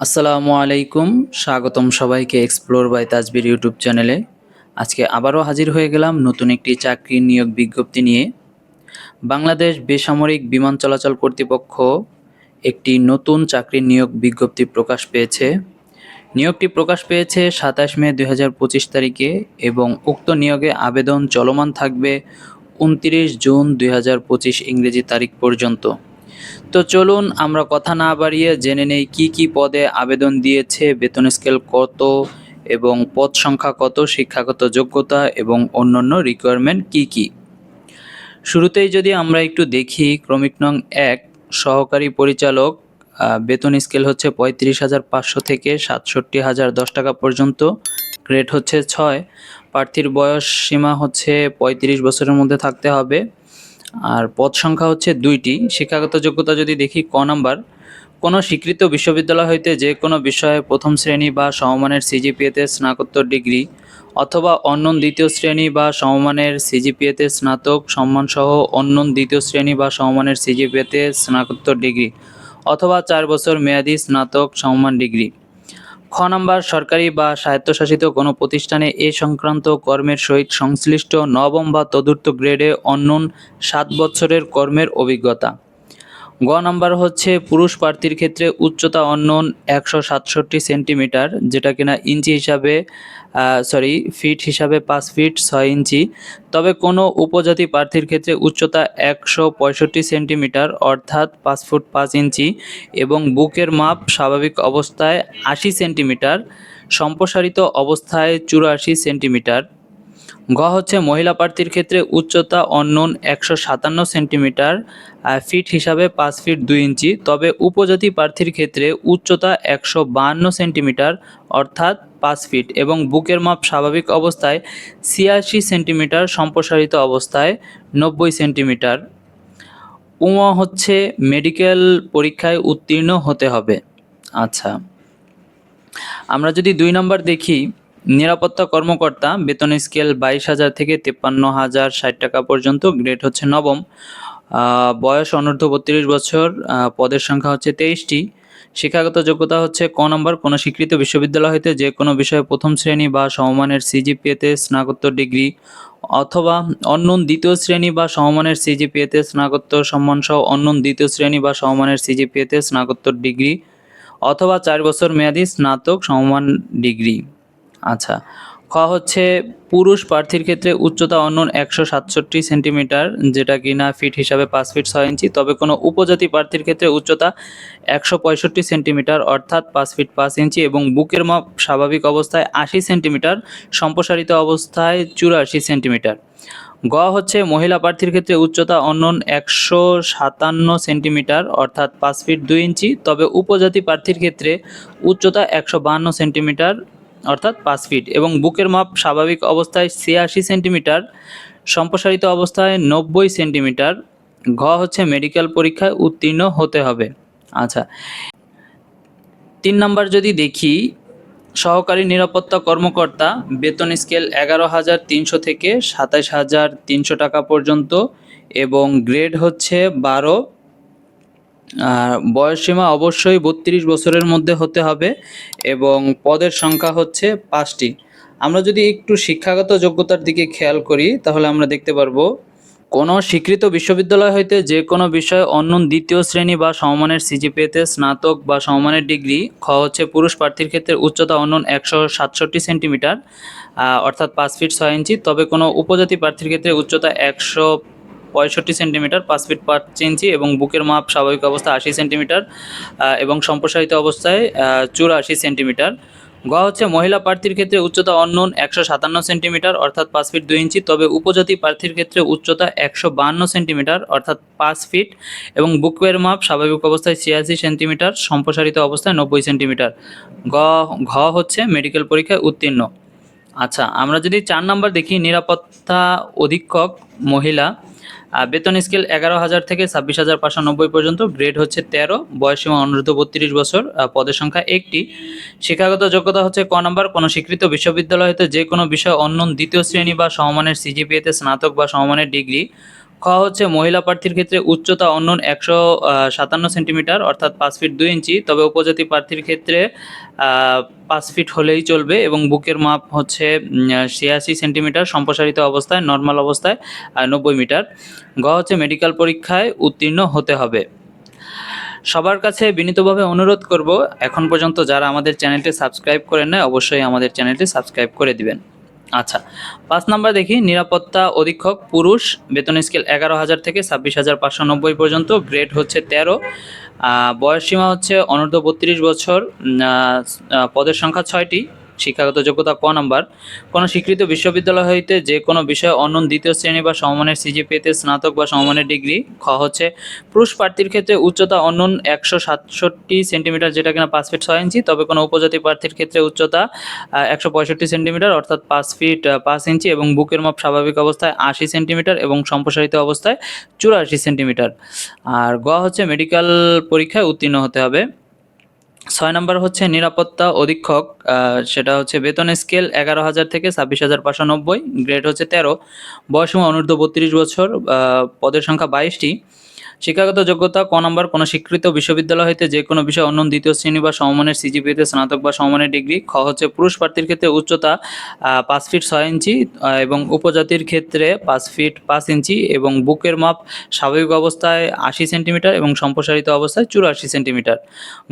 আসসালামু আলাইকুম, স্বাগতম সবাইকে এক্সপ্লোর বাই তাজবির ইউটিউব চ্যানেলে আজকে আবারও হাজির হয়ে গেলাম নতুন একটি চাকরির নিয়োগ বিজ্ঞপ্তি নিয়ে। বাংলাদেশ বেসামরিক বিমান চলাচল কর্তৃপক্ষ একটি নতুন চাকরির নিয়োগ বিজ্ঞপ্তি প্রকাশ পেয়েছে। নিয়োগটি প্রকাশ পেয়েছে সাতাশ মে দুই হাজার পঁচিশ তারিখে এবং উক্ত নিয়োগে আবেদন চলমান থাকবে উনত্রিশ জুন দু হাজার পঁচিশ ইংরেজি তারিখ পর্যন্ত। তো চলুন আমরা কথা না বাড়িয়ে জেনে নেই কি কি পদে আবেদন দিয়েছে, বেতন স্কেল কত এবং পদ সংখ্যা কত, শিক্ষাগত যোগ্যতা এবং অন্যান্য রিকোয়ারমেন্ট কি কি? শুরুতেই যদি আমরা একটু দেখি, ক্রমিক নং এক, সহকারী পরিচালক বেতন স্কেল হচ্ছে পঁয়ত্রিশ হাজার পাঁচশো থেকে সাতষট্টি হাজার দশ টাকা পর্যন্ত গ্রেড হচ্ছে ছয়, প্রার্থীর বয়স সীমা হচ্ছে পঁয়ত্রিশ বছরের মধ্যে থাকতে হবে। আর পদ সংখ্যা হচ্ছে দুইটি। শিক্ষাগত যোগ্যতা যদি দেখি, ক নাম্বার। কোনো স্বীকৃত বিশ্ববিদ্যালয় হইতে যে কোনো বিষয়ে প্রথম শ্রেণি বা সমমানের সিজিপিএতে স্নাতকোত্তর ডিগ্রি অথবা অন্য দ্বিতীয় শ্রেণি বা সমমানের সিজিপিএতে স্নাতক সম্মানসহ অন্য দ্বিতীয় শ্রেণি বা সমমানের সিজিপিএতে স্নাতকোত্তর ডিগ্রি অথবা চার বছর মেয়াদি স্নাতক সম্মান ডিগ্রি। খ নম্বর, সরকারি বা স্বায়ত্তশাসিত কোনো প্রতিষ্ঠানে এ সংক্রান্ত কর্মের সহিত সংশ্লিষ্ট নবম বা তদুর্থ গ্রেডে অন্য সাত বছরের কর্মের অভিজ্ঞতা। গ নম্বর হচ্ছে, পুরুষ প্রার্থীর ক্ষেত্রে উচ্চতা অন্যন একশো সাতষট্টি সেন্টিমিটার, যেটা কিনা ইঞ্চি হিসাবে সরি ফিট হিসাবে পাঁচ ফিট ছয় ইঞ্চি। তবে কোনো উপজাতি প্রার্থীর ক্ষেত্রে উচ্চতা একশো পঁয়ষট্টি সেন্টিমিটার, অর্থাৎ পাঁচ ফুট পাঁচ ইঞ্চি, এবং বুকের মাপ স্বাভাবিক অবস্থায় আশি সেন্টিমিটার, সম্প্রসারিত অবস্থায় চুরাশি সেন্টিমিটার। গ হচ্ছে মহিলা প্রার্থীর ক্ষেত্রে উচ্চতা অন্যন একশো সাতান্ন সেন্টিমিটার ফিট হিসাবে পাঁচ ফিট দুই ইঞ্চি। তবে উপজাতি প্রার্থীর ক্ষেত্রে উচ্চতা একশো বাহান্ন সেন্টিমিটার, অর্থাৎ পাঁচ ফিট, এবং বুকের মাপ স্বাভাবিক অবস্থায় ছিয়াশি সেন্টিমিটার, সম্প্রসারিত অবস্থায় নব্বই সেন্টিমিটার। উমা হচ্ছে মেডিকেল পরীক্ষায় উত্তীর্ণ হতে হবে। আচ্ছা আমরা যদি দুই নম্বর দেখি নিরাপত্তা কর্মকর্তা, বেতন স্কেল বাইশ হাজার থেকে তেপ্পান্ন হাজার ষাট টাকা পর্যন্ত, গ্রেড হচ্ছে নবম। বয়স অনূর্ধ্ব বত্রিশ বছর পদের সংখ্যা হচ্ছে তেইশটি। শিক্ষাগত যোগ্যতা হচ্ছে ক নম্বর, কোনো স্বীকৃত বিশ্ববিদ্যালয় হইতে যে কোনো বিষয়ে প্রথম শ্রেণি বা সমমানের সিজিপিএতে স্নাতকোত্তর ডিগ্রি অথবা অন্য দ্বিতীয় শ্রেণি বা সমমানের সিজিপিএতে স্নাতকোত্তর সম্মান সহ অন্য দ্বিতীয় শ্রেণি বা সমমানের সিজিপিএতে স্নাতকোত্তর ডিগ্রি অথবা চার বছর মেয়াদি স্নাতক সমমান ডিগ্রি। আচ্ছা খ হচ্ছে পুরুষ প্রার্থীর ক্ষেত্রে উচ্চতা অন্যন একশো সাতষট্টি সেন্টিমিটার, যেটা কিনা ফিট হিসাবে পাঁচ ফিট ছয় ইঞ্চি, তবে কোনো উপজাতি প্রার্থীর ক্ষেত্রে উচ্চতা একশো পঁয়ষট্টি সেন্টিমিটার, অর্থাৎ পাঁচ ফিট পাঁচ ইঞ্চি এবং বুকের মাপ স্বাভাবিক অবস্থায় আশি সেন্টিমিটার, সম্প্রসারিত অবস্থায় চুরাশি সেন্টিমিটার। গ হচ্ছে মহিলা প্রার্থীর ক্ষেত্রে উচ্চতা অন্যন একশো সাতান্ন সেন্টিমিটার, অর্থাৎ পাঁচ ফিট দুই ইঞ্চি, তবে উপজাতি প্রার্থীর ক্ষেত্রে উচ্চতা একশো বাহান্ন সেন্টিমিটার অর্থাৎ পাঁচ ফিট এবং বুকের মাপ স্বাভাবিক অবস্থায় ছিয়াশি সেন্টিমিটার, সম্প্রসারিত অবস্থায় নব্বই সেন্টিমিটার। ঘ হচ্ছে মেডিকেল পরীক্ষায় উত্তীর্ণ হতে হবে। আচ্ছা। তিন নাম্বার যদি দেখি, সহকারী নিরাপত্তা কর্মকর্তা, বেতন স্কেল এগারো হাজার তিনশো থেকে সাতাশ হাজার তিনশো টাকা পর্যন্ত এবং গ্রেড হচ্ছে বারো। বয়সসীমা অবশ্যই বত্রিশ বছরের মধ্যে হতে হবে এবং পদের সংখ্যা হচ্ছে পাঁচটি। আমরা যদি একটু শিক্ষাগত যোগ্যতার দিকে খেয়াল করি, তাহলে আমরা দেখতে পারব, কোনো স্বীকৃত বিশ্ববিদ্যালয় হইতে যে কোনো বিষয়ে অন্য দ্বিতীয় শ্রেণি বা সমমানের সিজিপিএতে স্নাতক বা সমমানের ডিগ্রি, খ হচ্ছে পুরুষ প্রার্থীর ক্ষেত্রে উচ্চতা অন্য একশো সাতষট্টি সেন্টিমিটার অর্থাৎ পাঁচ ফিট ছয় ইঞ্চি, তবে কোনো উপজাতি প্রার্থীর ক্ষেত্রে উচ্চতা একশো পঁয়ষট্টি সেন্টিমিটার, পাঁচ ফিট পাঁচ ইঞ্চি এবং বুকের মাপ স্বাভাবিক অবস্থা আশি সেন্টিমিটার এবং সম্প্রসারিত অবস্থায় চুরাশি সেন্টিমিটার। গ হচ্ছে মহিলা প্রার্থীর ক্ষেত্রে উচ্চতা অন্যন একশো সাতান্ন সেন্টিমিটার, অর্থাৎ পাঁচ ফিট দুই ইঞ্চি, তবে উপজাতি প্রার্থীর ক্ষেত্রে উচ্চতা একশো বাহান্ন সেন্টিমিটার, অর্থাৎ পাঁচ ফিট, এবং বুকের মাপ স্বাভাবিক অবস্থায় ছিয়াশি সেন্টিমিটার, সম্প্রসারিত অবস্থায় নব্বই সেন্টিমিটার। গ ঘ হচ্ছে মেডিকেল পরীক্ষায় উত্তীর্ণ। আচ্ছা আমরা যদি চার নাম্বার দেখি, নিরাপত্তা অধীক্ষক মহিলা বেতন স্কেল এগারো হাজার থেকে ছাব্বিশ হাজার পাঁচশো নব্বই পর্যন্ত। গ্রেড হচ্ছে তেরো বয়সীমা অনুরূপ বত্রিশ বছর পদের সংখ্যা একটি। শিক্ষাগত যোগ্যতা হচ্ছে ক নম্বর, কোনো স্বীকৃত বিশ্ববিদ্যালয় হতে যে কোনো বিষয় অন্য দ্বিতীয় শ্রেণি বা সমমানের সিজিপিএতে স্নাতক বা সমমানের ডিগ্রি। খ হচ্ছে মহিলা প্রার্থীর ক্ষেত্রে উচ্চতা অন্য একশো সাতান্ন সেন্টিমিটার, অর্থাৎ পাঁচ ফিট দুই ইঞ্চি। তবে উপজাতি প্রার্থীর ক্ষেত্রে পাঁচ ফিট হলেই চলবে এবং বুকের মাপ হচ্ছে ছিয়াশি সেন্টিমিটার সম্প্রসারিত অবস্থায়, নর্মাল অবস্থায় নব্বই মিটার। গ হচ্ছে মেডিকেল পরীক্ষায় উত্তীর্ণ হতে হবে। সবার কাছে বিনীতভাবে অনুরোধ করব, এখন পর্যন্ত যারা আমাদের চ্যানেলটি সাবস্ক্রাইব করেন না অবশ্যই আমাদের চ্যানেলটি সাবস্ক্রাইব করে দিবেন। আচ্ছা পাঁচ নাম্বার দেখি, নিরাপত্তা অধীক্ষক, পুরুষ, বেতন স্কেল এগারো হাজার থেকে ছাব্বিশ হাজার পাঁচশো নব্বই পর্যন্ত, গ্রেড হচ্ছে তেরো। বয়স সীমা হচ্ছে অনূর্ধ্ব বত্রিশ বছর পদের সংখ্যা ছয়টি। শিক্ষাগত যোগ্যতা ক নাম্বার। কোনো স্বীকৃত বিশ্ববিদ্যালয় হইতে যে কোনো বিষয়ে অনন্য দ্বিতীয় শ্রেণি বা সমমানের সিজিপিএতে স্নাতক বা সমমানের ডিগ্রি, খ হচ্ছে পুরুষ প্রার্থীর ক্ষেত্রে উচ্চতা অনন্য একশো সাতষট্টি সেন্টিমিটার, যেটা কিনা পাঁচ ফিট ছয় ইঞ্চি, তবে কোনো উপজাতি প্রার্থীর ক্ষেত্রে উচ্চতা একশো পঁয়ষট্টি সেন্টিমিটার, অর্থাৎ পাঁচ ফিট পাঁচ ইঞ্চি এবং বুকের মাপ স্বাভাবিক অবস্থায় আশি সেন্টিমিটার এবং সম্প্রসারিত অবস্থায় চুরাশি সেন্টিমিটার। আর গ হচ্ছে মেডিকেল পরীক্ষায় উত্তীর্ণ হতে হবে। ছয় নম্বর হচ্ছে নিরাপত্তা অধীক্ষক সেটা হচ্ছে বেতন স্কেল এগারো হাজার থেকে ছাব্বিশ হাজার পাঁচশো নব্বই, গ্রেড হচ্ছে তেরো বয়সীমা অনূর্ধ্ব বত্রিশ বছর পদের সংখ্যা বাইশটি। শিক্ষাগত যোগ্যতা, ক নম্বর, কোনো স্বীকৃত বিশ্ববিদ্যালয় হইতে যে কোনো বিষয় অন্য দ্বিতীয় শ্রেণি বা সমমানের সিজিপিএতে স্নাতক বা সমমানের ডিগ্রি, খ হচ্ছে পুরুষ প্রার্থীর ক্ষেত্রে উচ্চতা পাঁচ ফিট ছয় ইঞ্চি এবং উপজাতির ক্ষেত্রে পাঁচ ফিট পাঁচ ইঞ্চি এবং বুকের মাপ স্বাভাবিক অবস্থায় আশি সেন্টিমিটার এবং সম্প্রসারিত অবস্থায় চুরাশি সেন্টিমিটার।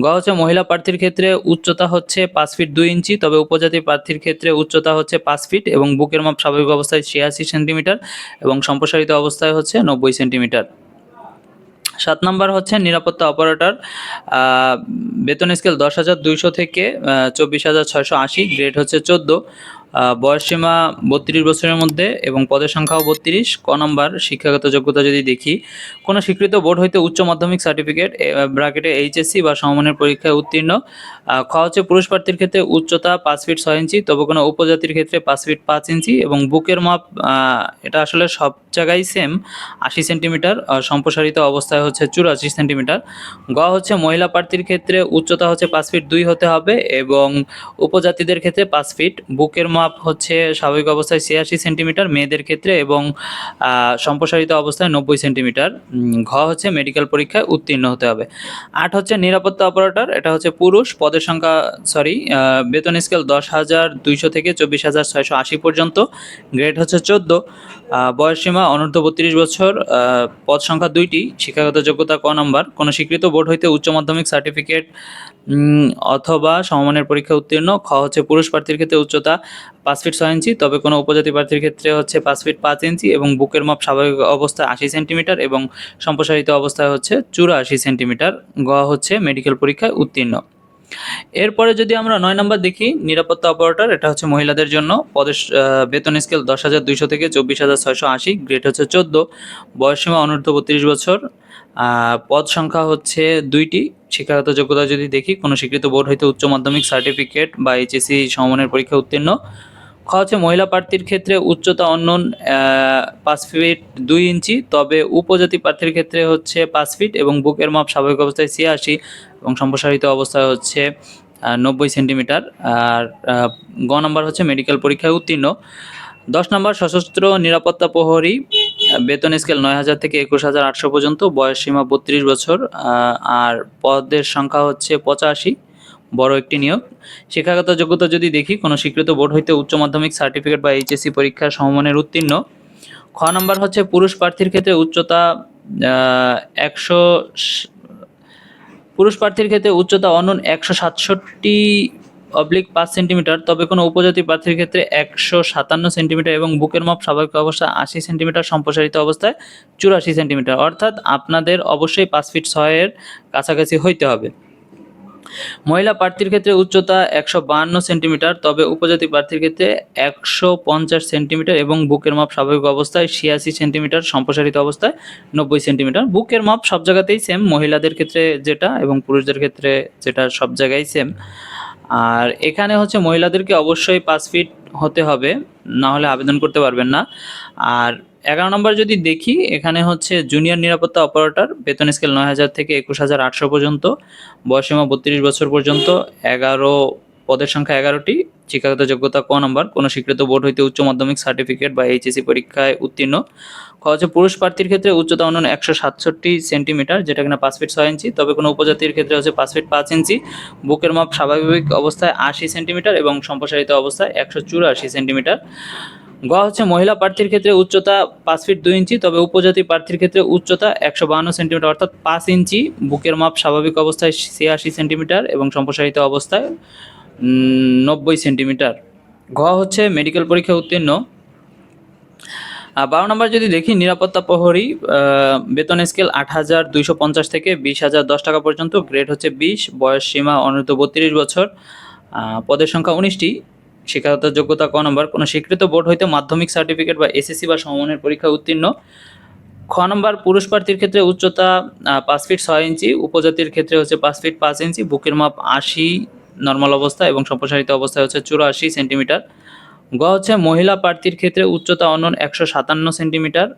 গ হচ্ছে মহিলা প্রার্থীর ক্ষেত্রে উচ্চতা হচ্ছে পাঁচ ফিট দুই ইঞ্চি, তবে উপজাতি প্রার্থীর ক্ষেত্রে উচ্চতা হচ্ছে পাঁচ ফিট এবং বুকের মাপ স্বাভাবিক অবস্থায় ছিয়াশি সেন্টিমিটার এবং সম্প্রসারিত অবস্থায় হচ্ছে নব্বই সেন্টিমিটার। সাত নাম্বার হচ্ছে নিরাপত্তা অপারেটর বেতন স্কেল দশ হাজার দুইশো থেকে চব্বিশ হাজার ছয়শো আশি, গ্রেড হচ্ছে চোদ্দ। বয়স সীমা বত্রিশ বছরের মধ্যে এবং পদের সংখ্যাও বত্রিশ। ক নম্বর, শিক্ষাগত যোগ্যতা যদি দেখি, কোনো স্বীকৃত বোর্ড হইতে উচ্চ মাধ্যমিক সার্টিফিকেট ব্র্যাকেটে এইচএসসি বা সমমানের পরীক্ষায় উত্তীর্ণ। খ হচ্ছে পুরুষ প্রার্থীর ক্ষেত্রে উচ্চতা পাঁচ ফিট ছয় ইঞ্চি, তবে কোনো উপজাতির ক্ষেত্রে পাঁচ ফিট পাঁচ ইঞ্চি এবং বুকের মাপ এটা আসলে সব জায়গায় সেম আশি সেন্টিমিটার সম্প্রসারিত অবস্থায় হচ্ছে চুরাশি সেন্টিমিটার গ হচ্ছে মহিলা প্রার্থীর ক্ষেত্রে উচ্চতা হচ্ছে পাঁচ ফিট দুই হতে হবে এবং উপজাতিদের ক্ষেত্রে পাঁচ ফিট বুকের মাপ হচ্ছে স্বাভাবিক অবস্থায় ছিয়াশি সেন্টিমিটার মেয়েদের ক্ষেত্রে এবং সম্প্রসারিত অবস্থায় নব্বই সেন্টিমিটার। ঘ হচ্ছে মেডিকেল পরীক্ষায় উত্তীর্ণ হতে হবে। আট হচ্ছে নিরাপত্তা অপারেটর, এটা হচ্ছে পুরুষ। পদের সংখ্যা সরি বেতন স্কেল দশ হাজার দুইশো থেকে চব্বিশ হাজার ছয়শো আশি পর্যন্ত। গ্রেড হচ্ছে চোদ্দ। বয়স সীমা অনূর্ধ্ব বত্রিশ বছর। পদ সংখ্যা দুইটি। শিক্ষাগত যোগ্যতা ক নম্বর। কোনো স্বীকৃত বোর্ড হইতে উচ্চ মাধ্যমিক সার্টিফিকেট অথবা সমমানের পরীক্ষা উত্তীর্ণ খ হচ্ছে পুরুষ প্রার্থীর ক্ষেত্রে উচ্চতা পাঁচ ফিট ছয় ইঞ্চি তবে কোনো উপজাতি প্রার্থীর ক্ষেত্রে হচ্ছে পাঁচ ফিট পাঁচ ইঞ্চি এবং বুকের মাপ স্বাভাবিক অবস্থায় আশি সেন্টিমিটার এবং সম্প্রসারিত অবস্থায় হচ্ছে চুরাশি সেন্টিমিটার। গ হচ্ছে মেডিকেল পরীক্ষায় উত্তীর্ণ। এরপরে যদি আমরা নয় নম্বর দেখি নিরাপত্তা অপারেটর এটা হচ্ছে মহিলাদের জন্য। আহ, বেতন স্কেল দশ হাজার দুইশো থেকে চব্বিশ হাজার ছয়শো আশি গ্রেড হচ্ছে চোদ্দ। বয়সীমা অনূর্ধ্ব বত্রিশ বছর। পদ সংখ্যা হচ্ছে দুইটি। শিক্ষাগত যোগ্যতা যদি দেখি, কোনো স্বীকৃত বোর্ড হইতে উচ্চ মাধ্যমিক সার্টিফিকেট বা এইচএসসি সমমানের পরীক্ষা উত্তীর্ণ। খ হচ্ছে মহিলা প্রার্থীর ক্ষেত্রে উচ্চতা অন্য পাঁচ ফিট দুই ইঞ্চি, তবে উপজাতি প্রার্থীর ক্ষেত্রে হচ্ছে পাঁচ ফিট এবং বুকের মাপ স্বাভাবিক অবস্থায় ছিয়াশি এবং সম্প্রসারিত অবস্থায় হচ্ছে নব্বই সেন্টিমিটার। আর গ নম্বর হচ্ছে মেডিকেল পরীক্ষায় উত্তীর্ণ। দশ নম্বর সশস্ত্র নিরাপত্তা প্রহরী। বেতন স্কেল নয় হাজার থেকে একুশ হাজার আটশো পর্যন্ত, বয়স সীমা বত্রিশ বছর আর পদের সংখ্যা হচ্ছে পঁচাশি, বড় একটি নিয়োগ। শিক্ষাগত যোগ্যতা যদি দেখি, কোনো স্বীকৃত বোর্ড হইতে উচ্চ মাধ্যমিক সার্টিফিকেট বা এইচএসসি পরীক্ষা সমমানের উত্তীর্ণ। খ নম্বর হচ্ছে পুরুষ প্রার্থীর ক্ষেত্রে উচ্চতা একশো পুরুষ প্রার্থীর ক্ষেত্রে উচ্চতা অনন্য একশো সাতষট্টি অবলিক পাঁচ সেন্টিমিটার তবে কোনো উপজাতি প্রার্থীর ক্ষেত্রে একশো সাতান্ন সেন্টিমিটার এবং বুকের মাপ স্বাভাবিক অবস্থা আশি সেন্টিমিটার সম্প্রসারিত অবস্থায় চুরাশি সেন্টিমিটার অর্থাৎ আপনাদের অবশ্যই পাঁচ ফিট ছয়ের কাছাকাছি হইতে হবে। মহিলা প্রার্থীর ক্ষেত্রে উচ্চতা একশো বাহান্ন সেন্টিমিটার তবে উপজাতি প্রার্থীর ক্ষেত্রে একশো পঞ্চাশ সেন্টিমিটার এবং বুকের মাপ স্বাভাবিক অবস্থায় ছিয়াশি সেন্টিমিটার সম্প্রসারিত অবস্থায় নব্বই সেন্টিমিটার বুকের মাপ সব জায়গাতেই সেম মহিলাদের ক্ষেত্রে যেটা এবং পুরুষদের ক্ষেত্রে যেটা সব জায়গায় সেম আর এখানে হচ্ছে মহিলাদেরকে অবশ্যই পাঁচ ফিট হতে হবে না হলে আবেদন করতে পারবেন না। আর এগারো নম্বর যদি দেখি, এখানে হচ্ছে জুনিয়র নিরাপত্তা অপারেটর বেতন স্কেল নয় হাজার থেকে একুশ হাজার আটশো পর্যন্ত বয়সীমা বত্রিশ বছর পর্যন্ত, এগারো পদের সংখ্যা এগারোটি। শিক্ষাগত যোগ্যতা ক নম্বর। কোনো স্বীকৃত বোর্ড হইতে উচ্চ মাধ্যমিক সার্টিফিকেট বা এইচএসি পরীক্ষায় উত্তীর্ণ। খ হচ্ছে পুরুষ প্রার্থীর ক্ষেত্রে উচ্চতা অন্যান্য একশো সাতষট্টি সেন্টিমিটার, যেটা কিনা পাঁচ ফিট ছয় ইঞ্চি। তবে কোনো উপজাতির ক্ষেত্রে হচ্ছে পাঁচ ফিট পাঁচ ইঞ্চি। বুকের মাপ স্বাভাবিক অবস্থায় আশি সেন্টিমিটার এবং সম্প্রসারিত অবস্থায় একশো চুরাশি সেন্টিমিটার। গ হচ্ছে মহিলা প্রার্থীর ক্ষেত্রে উচ্চতা পাঁচ ফিট দুই ইঞ্চি, তবে উপজাতি প্রার্থীর ক্ষেত্রে উচ্চতা একশো বাহান্ন সেন্টিমিটার, অর্থাৎ পাঁচ ইঞ্চি। বুকের মাপ স্বাভাবিক অবস্থায় ছিয়াশি সেন্টিমিটার এবং সম্প্রসারিত অবস্থায় নব্বই সেন্টিমিটার। ঘ হচ্ছে মেডিকেল পরীক্ষা উত্তীর্ণ। বারো নম্বর যদি দেখি, নিরাপত্তা প্রহরী বেতন স্কেল আট হাজার দুইশো পঞ্চাশ থেকে বিশ হাজার দশ টাকা পর্যন্ত গ্রেড হচ্ছে বিশ, বয়স সীমা অনূর্ধ্ব বত্রিশ বছর। পদের সংখ্যা উনিশটি। শিক্ষাগত যোগ্যতা ক নম্বর। কোনো স্বীকৃত বোর্ড হইতে মাধ্যমিক সার্টিফিকেট বা এসএসসি বা সমমানের পরীক্ষা উত্তীর্ণ। খ নম্বর, পুরুষ প্রার্থীর ক্ষেত্রে উচ্চতা পাঁচ ফিট ছয় ইঞ্চি। উপজাতির ক্ষেত্রে হচ্ছে পাঁচ ফিট পাঁচ ইঞ্চি। বুকের মাপ আশি নর্মাল অবস্থা এবং সম্প্রসারিত অবস্থায় হচ্ছে চুরাশি সেন্টিমিটার। গ হচ্ছে মহিলা প্রার্থীর ক্ষেত্রে উচ্চতা অনন একশো সাতান্ন সেন্টিমিটার,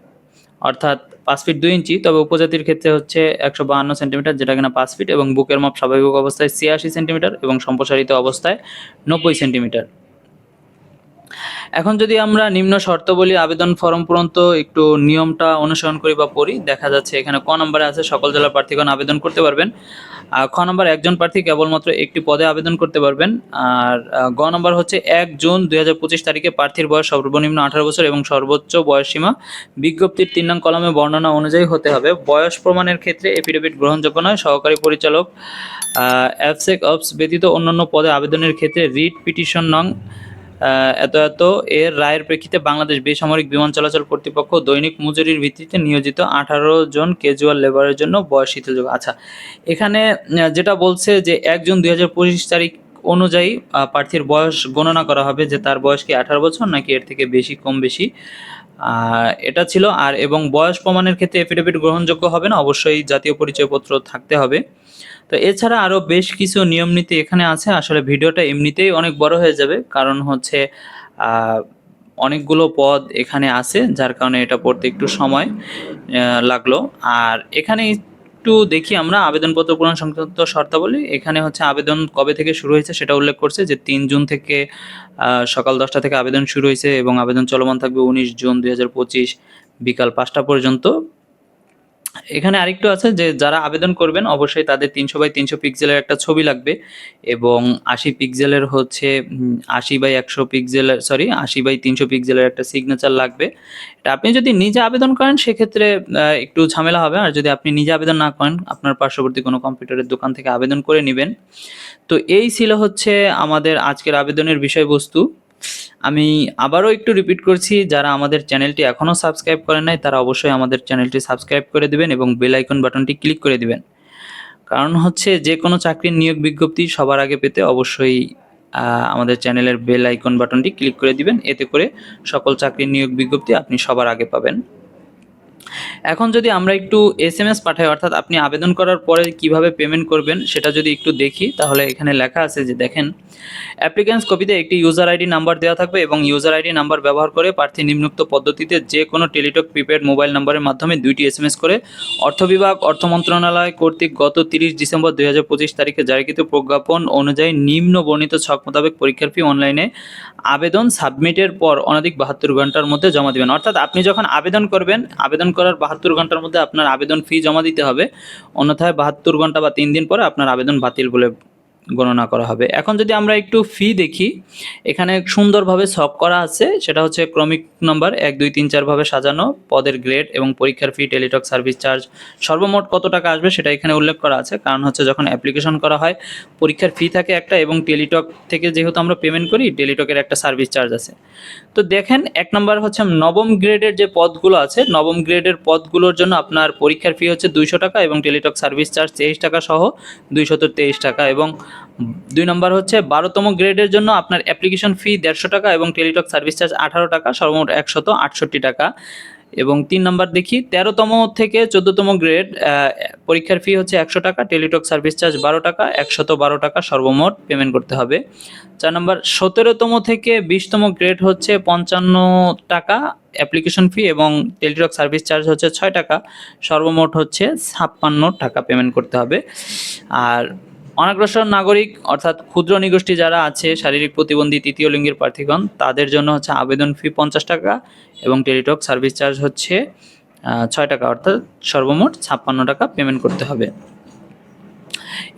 অর্থাৎ পাঁচ ফিট দুই ইঞ্চি, তবে উপজাতির ক্ষেত্রে হচ্ছে একশো বাহান্ন সেন্টিমিটার, যেটা কিনা পাঁচ ফিট এবং বুকের মাপ স্বাভাবিক অবস্থায় ছিয়াশি সেন্টিমিটার এবং সম্প্রসারিত অবস্থায় নব্বই সেন্টিমিটার। এখন যদি আমরা নিম্ন শর্তাবলী আবেদন ফর্ম পূরন্ত একটু নিয়মটা অনুসরণ করি বা পড়ি, দেখা যাচ্ছে এখানে ক নম্বরে আছে, সকল জেলার প্রার্থীগণ আবেদন করতে পারবেন। খ নম্বর, একজন প্রার্থী কেবলমাত্র একটি পদে আবেদন করতে পারবেন। আর গ নম্বর হচ্ছে এক জুন দুই হাজার পঁচিশ তারিখে প্রার্থীর বয়স সর্বনিম্ন আঠারো বছর এবং সর্বোচ্চ বয়স সীমা বিজ্ঞপ্তির তিন নং কলমে বর্ণনা অনুযায়ী হতে হবে। বয়স প্রমাণের ক্ষেত্রে এফিডেভিট গ্রহণযোগ্য নয়। সহকারী পরিচালক অ্যাপসেক অপস ব্যতীত অন্যান্য পদে আবেদনের ক্ষেত্রে রিট পিটিশন নং এত এত এর রায়ের প্রেক্ষিতে বাংলাদেশ বেসামরিক বিমান চলাচল কর্তৃপক্ষ দৈনিক মজুরির ভিত্তিতে নিয়োজিত আঠারো জন ক্যাজুয়াল লেবারের জন্য বয়স শিথিলযোগ্য আচ্ছা এখানে যেটা বলছে যে এক জুন দুই হাজার পঁচিশ তারিখ অনুযায়ী প্রার্থীর বয়স গণনা করা হবে যে তার বয়স কি আঠারো বছর নাকি এর থেকে বেশি, কম বেশি। এটা ছিল। আর এবং বয়স প্রমাণের ক্ষেত্রে এফিডেভিট গ্রহণযোগ্য হবে না, অবশ্যই জাতীয় পরিচয়পত্র থাকতে হবে। তো এছাড়া আরও বেশ কিছু নিয়ম নীতি এখানে আছে। আসলে ভিডিওটা এমনিতেই অনেক বড় হয়ে যাবে। কারণ হচ্ছে অনেকগুলো পদ এখানে আছে, যার কারণে এটা পড়তে একটু সময় লাগল। আর এখানে একটু দেখি আমরা আবেদনপত্র পূরণ সংক্রান্ত শর্তাবলী। এখানে হচ্ছে আবেদন কবে থেকে শুরু হয়েছে সেটা উল্লেখ করছে যে তিন জুন থেকে সকাল দশটা থেকে আবেদন শুরু হয়েছে এবং আবেদন চলমান থাকবে উনিশ জুন দুই হাজার পঁচিশ বিকাল পাঁচটা পর্যন্ত। এখানে আরেকটু আছে যে যারা আবেদন করবেন, অবশ্যই তাদের তিনশো বাই তিনশো পিক্সেলের একটা ছবি লাগবে এবং আশি পিক্সেলের হচ্ছে আশি বাই একশো পিক্সেলের সরি আশি বাই তিনশো পিক্সেলের একটা সিগনেচার লাগবে। এটা আপনি যদি নিজে আবেদন করেন, সেক্ষেত্রে একটু ঝামেলা হবে। আর যদি আপনি নিজে আবেদন না করেন, আপনার পার্শ্ববর্তী কোনো কম্পিউটারের দোকান থেকে আবেদন করে নেবেন। তো এই ছিল হচ্ছে আমাদের আজকের আবেদনের বিষয়বস্তু। আমি আবারও একটু রিপিট করছি, যারা আমাদের চ্যানেলটি এখনও সাবস্ক্রাইব করেন নাই, তারা অবশ্যই আমাদের চ্যানেলটি সাবস্ক্রাইব করে দেবেন এবং বেল আইকন বাটনটি ক্লিক করে দেবেন। কারণ হচ্ছে যে কোনো চাকরির নিয়োগ বিজ্ঞপ্তি সবার আগে পেতে অবশ্যই আমাদের চ্যানেলের বেল আইকন বাটনটি ক্লিক করে দিবেন, এতে করে সকল চাকরির নিয়োগ বিজ্ঞপ্তি আপনি সবার আগে পাবেন। এখন যদি আমরা একটু এস এম এস পাঠাই, অর্থাৎ আপনি আবেদন করার পরে কীভাবে পেমেন্ট করবেন, সেটা যদি একটু দেখি, তাহলে এখানে লেখা আছে যে দেখেন অ্যাপ্লিক্যান্স কপিতে একটি ইউজার আইডি নাম্বার দেওয়া থাকবে এবং ইউজার আইডি নাম্বার ব্যবহার করে প্রার্থী নিম্নোক্ত পদ্ধতিতে যে কোনো টেলিটক প্রিপেড মোবাইল নাম্বারের মাধ্যমে দুইটি এস এম এস করে অর্থ বিভাগ, অর্থ মন্ত্রণালয় কর্তৃক গত তিরিশ ডিসেম্বর দুই হাজার পঁচিশ তারিখে জারিকৃত প্রজ্ঞাপন অনুযায়ী নিম্ন বর্ণিত ছক মোতাবেক পরীক্ষার ফি অনলাইনে আবেদন সাবমিটের পর অনধিক বাহাত্তর ঘণ্টার মধ্যে জমা দিবেন। অর্থাৎ আপনি যখন আবেদন করবেন, আবেদন করার বাহাত্তর ঘণ্টার মধ্যে আপনার আবেদন ফি জমা দিতে হবে। অন্যথায় বাহাত্তর ঘণ্টা বা তিন দিন পরে আপনার আবেদন বাতিল বলে গণনা করা হবে। এখন যদি আমরা একটু ফি দেখি, এখানে সুন্দরভাবে সব করা আছে। সেটা হচ্ছে ক্রমিক নম্বর এক, দুই, তিন চারভাবে সাজানো, পদের গ্রেড এবং পরীক্ষার ফি টেলিটক সার্ভিস চার্জ সর্বমোট কত টাকা আসবে সেটা এখানে উল্লেখ করা আছে। কারণ হচ্ছে যখন অ্যাপ্লিকেশন করা হয়, পরীক্ষার ফি থাকে একটা এবং টেলিটক থেকে যেহেতু আমরা পেমেন্ট করি টেলিটকের একটা সার্ভিস চার্জ আছে। তো দেখেন, এক নম্বর হচ্ছে নবম গ্রেডের যে পদগুলো আছে, নবম গ্রেডের পদগুলোর জন্য আপনার পরীক্ষার ফি হচ্ছে দুইশো টাকা এবং টেলিটক সার্ভিস চার্জ তেইশ টাকা সহ দুইশত তেইশ টাকা এবং দুই নম্বর হচ্ছে বারোতম গ্রেডের জন্য আপনার অ্যাপ্লিকেশন ফি দেড়শো টাকা এবং টেলিটক সার্ভিস চার্জ আঠারো টাকা, সর্বমোট একশত আটষট্টি টাকা। এবং তিন নম্বর দেখি, তেরোতম থেকে চোদ্দতম গ্রেড পরীক্ষার ফি হচ্ছে একশো টাকা টেলিটক সার্ভিস চার্জ বারো টাকা, একশত বারো টাকা, সর্বমোট পেমেন্ট করতে হবে। চার নম্বর, সতেরোতম থেকে বিশতম গ্রেড হচ্ছে পঞ্চান্ন টাকা অ্যাপ্লিকেশন ফি এবং টেলিটক সার্ভিস চার্জ হচ্ছে ছয় টাকা, সর্বমোট হচ্ছে ছাপ্পান্ন টাকা পেমেন্ট করতে হবে। আর অনগ্রসর নাগরিক, অর্থাৎ ক্ষুদ্র নিগোষ্ঠী যারা আছে, শারীরিক প্রতিবন্ধী তৃতীয় লিঙ্গের প্রার্থীগণ, তাদের জন্য হচ্ছে আবেদন ফি পঞ্চাশ টাকা এবং টেলিটক সার্ভিস চার্জ হচ্ছে ছয় টাকা, অর্থাৎ সর্বমোট ছাপ্পান্ন টাকা পেমেন্ট করতে হবে।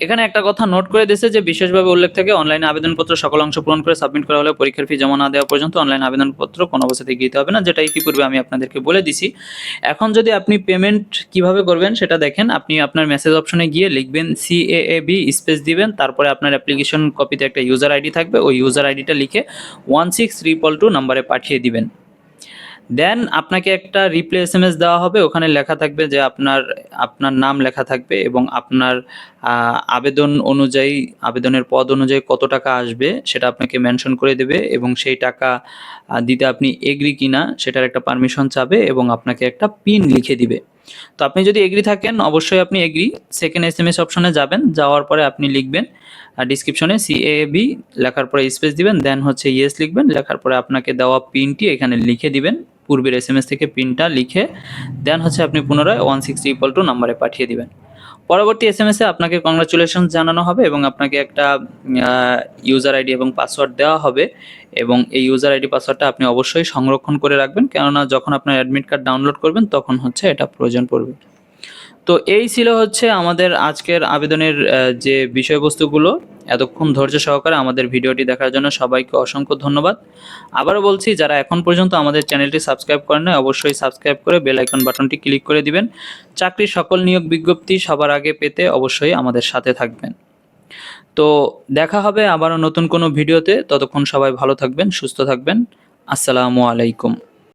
এখানে একটা কথা নোট করে দিয়েছে যে, বিশেষভাবে উল্লেখ থাকে অনলাইনে আবেদনপত্র সকল অংশ পূরণ করে সাবমিট করা হলে পরীক্ষার ফি জমা না দেওয়া পর্যন্ত অনলাইন আবেদনপত্র কোনো অবস্থাতে দিতে হবে না, যেটা ইতিপূর্বে আমি আপনাদেরকে বলে দিছি। এখন যদি আপনি পেমেন্ট কীভাবে করবেন সেটা দেখেন, আপনি আপনার মেসেজ অপশনে গিয়ে লিখবেন সিএএবি স্পেস দিবেন, তারপরে আপনার অ্যাপ্লিকেশন কপিতে একটা ইউজার আইডি থাকবে, ওই ইউজার আইডিটা লিখে ওয়ান সিক্স ট্রিপল টু নাম্বারে পাঠিয়ে দিবেন। দেন আপনাকে একটা রিপ্লে এস এম এস দেওয়া হবে। ওখানে লেখা থাকবে যে আপনার আপনার নাম লেখা থাকবে এবং আপনার আবেদন অনুযায়ী, আবেদনের পদ অনুযায়ী কত টাকা আসবে সেটা আপনাকে মেনশন করে দেবে এবং সেই টাকা দিতে আপনি এগ্রি কিনা সেটার একটা পারমিশন চাবে এবং আপনাকে একটা পিন লিখে দিবে। তো আপনি যদি এগ্রি থাকেন, অবশ্যই আপনি agree second S M S অপশনে যাবেন, যাওয়ার পরে আপনি লিখবেন ডিসক্রিপশনে সিএবি লেখার পরে স্পেস দিবেন দেন হচ্ছে ইয়েস লিখবেন, লেখার পরে আপনাকে দেওয়া পিনটি এখানে লিখে দিবেন। পূর্বের এস থেকে পিনটা লিখে দেন হচ্ছে আপনি পুনরায় ওয়ান সিক্সটি ইকুয়াল টু নাম্বারে পাঠিয়ে দিবেন। পরবর্তী এস এম এসে আপনাকে কংগ্রাচুলেশন জানানো হবে এবং আপনাকে একটা ইউজার আইডি এবং পাসওয়ার্ড দেওয়া হবে এবং এই ইউজার আইডি পাসওয়ার্ডটা আপনি অবশ্যই সংরক্ষণ করে রাখবেন কেননা যখন আপনার অ্যাডমিট কার্ড ডাউনলোড করবেন তখন হচ্ছে এটা প্রয়োজন পড়বে। তো এই ছিল হচ্ছে আমাদের আজকের আবেদনের যে বিষয়বস্তুগুলো। এতক্ষণ ধৈর্য সহকারে আমাদের ভিডিওটি দেখার জন্য সবাইকে অসংখ্য ধন্যবাদ। আবারও বলছি, যারা এখন পর্যন্ত আমাদের চ্যানেলটি সাবস্ক্রাইব করেন নাই, অবশ্যই সাবস্ক্রাইব করে বেল আইকন বাটনটি ক্লিক করে দিবেন। চাকরির সকল নিয়োগ বিজ্ঞপ্তি সবার আগে পেতে অবশ্যই আমাদের সাথে থাকবেন। তো দেখা হবে আবারও নতুন কোনো ভিডিওতে। ততক্ষণ সবাই ভালো থাকবেন, সুস্থ থাকবেন। আসসালামু আলাইকুম।